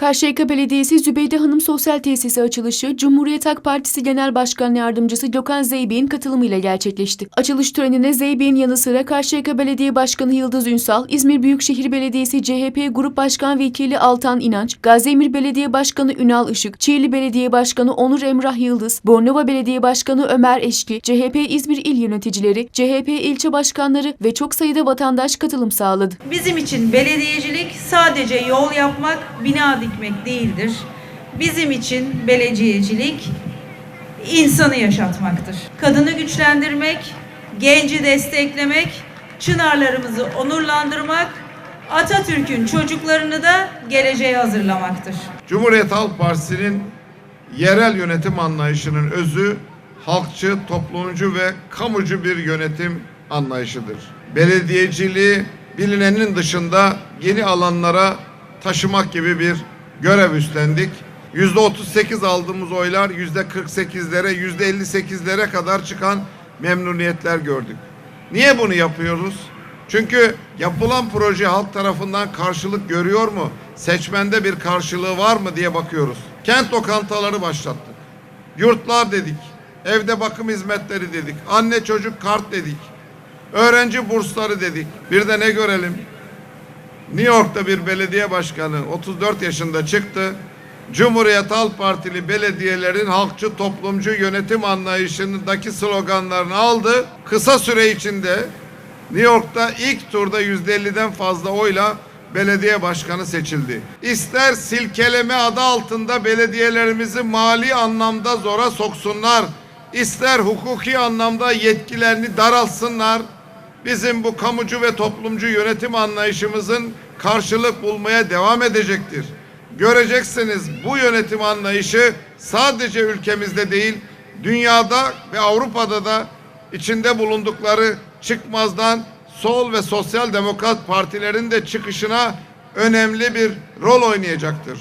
Karşıyaka Belediyesi Zübeyde Hanım Sosyal Tesisi açılışı Cumhuriyet Halk Partisi Genel Başkan Yardımcısı Gökhan Zeybi'nin katılımıyla gerçekleşti. Açılış törenine Zeybi'nin yanı sıra Karşıyaka Belediye Başkanı Yıldız Ünsal, İzmir Büyükşehir Belediyesi CHP Grup Başkan Vekili Altan İnanç, Gaziemir Belediye Başkanı Ünal Işık, Çiğli Belediye Başkanı Onur Emrah Yıldız, Bornova Belediye Başkanı Ömer Eşki, CHP İzmir İl Yöneticileri, CHP ilçe başkanları ve çok sayıda vatandaş katılım sağladı. Bizim için belediyecilik sadece yol yapmak, bina dikmek değildir. Bizim için belediyecilik insanı yaşatmaktır. Kadını güçlendirmek, genci desteklemek, çınarlarımızı onurlandırmak, Atatürk'ün çocuklarını da geleceğe hazırlamaktır. Cumhuriyet Halk Partisi'nin yerel yönetim anlayışının özü halkçı, toplumcu ve kamucu bir yönetim anlayışıdır. Belediyeciliği bilinenin dışında yeni alanlara taşımak gibi bir görev üstlendik. Yüzde 38 aldığımız oylar yüzde 48'lere, yüzde 58'lere kadar çıkan memnuniyetler gördük. Niye bunu yapıyoruz? Çünkü yapılan proje halk tarafından karşılık görüyor mu? Seçmende bir karşılığı var mı diye bakıyoruz. Kent lokantaları başlattık. Yurtlar dedik. Evde bakım hizmetleri dedik. Anne çocuk kart dedik. Öğrenci bursları dedik. Bir de ne görelim? New York'ta bir belediye başkanı 34 yaşında çıktı. Cumhuriyet Halk Partili belediyelerin halkçı toplumcu yönetim anlayışındaki sloganlarını aldı. Kısa süre içinde New York'ta ilk turda yüzde 50'den fazla oyla belediye başkanı seçildi. İster silkeleme adı altında belediyelerimizi mali anlamda zora soksunlar, ister hukuki anlamda yetkilerini daralsınlar. Bizim bu kamucu ve toplumcu yönetim anlayışımızın karşılık bulmaya devam edecektir. Göreceksiniz bu yönetim anlayışı sadece ülkemizde değil, dünyada ve Avrupa'da da içinde bulundukları çıkmazdan sol ve sosyal demokrat partilerin de çıkışına önemli bir rol oynayacaktır.